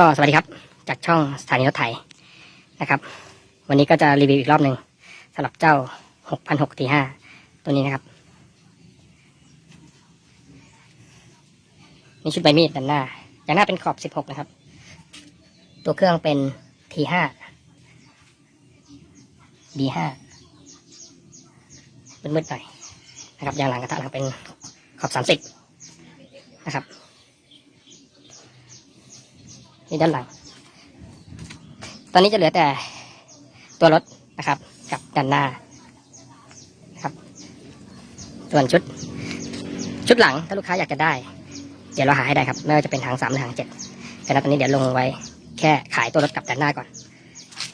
ก็สวัสดีครับ จากช่องสถานีรถไถนะครับ วันนี้ก็จะรีวิวอีกรอบหนึ่งสำหรับเจ้า 6,600 T5 ตัวนี้นะครับนี่ชุดใบมีดด้านหน้าด้านหน้าเป็นขอบ 16 นะครับ ตัวเครื่องเป็น T5 B5 มืดๆหน่อยนะครับยางหลังกระทะหลังเป็นขอบ 30 นะครับ นี่ด้านหลัง ตอนนี้จะเหลือแต่ตัวรถนะครับ กับด้านหน้าครับ ส่วนชุด ชุดหลังถ้าลูกค้าอยากจะได้ เดี๋ยวเราหาให้ได้ครับ ไม่ว่าจะเป็นทางสามหรือทางเจ็ดแต่ณตอนนี้เดี๋ยวลงไว้ แค่ขายตัวรถกับด้านหน้าก่อน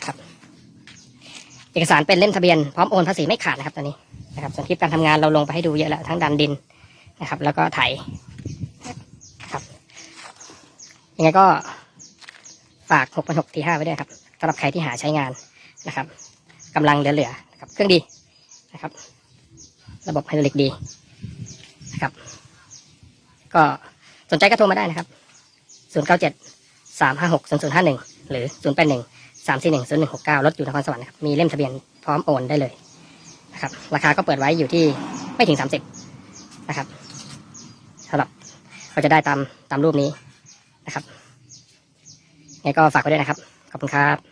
ครับ เอกสารเป็นเล่มทะเบียนพร้อมโอนภาษีไม่ขาดนะครับตอนนี้นะครับส่วนคลิปการทำงานเราลงไปให้ดูเยอะแล้วทั้งดันดินนะครับ แล้วก็ไถครับยังไงก็ ฝาก 6,600 T5 ไว้ด้วยครับสำหรับใครที่หาใช้งานนะครับกำลังเหลือๆนะครับเครื่องดีนะครับ ระบบไฮดรอลิกดีนะครับ ก็สนใจก็โทรมาได้นะครับ 097 356 0051 หรือ 081 341 0169 รถอยู่นครสวรรค์นะครับ มีเล่มทะเบียนพร้อมโอนได้เลยนะครับ ราคาก็เปิดไว้อยู่ที่ไม่ถึง 30 นะครับสำหรับก็จะได้ตามตามรูปนี้นะครับ ยังไงก็ฝากไว้ด้วยนะครับ ขอบคุณครับ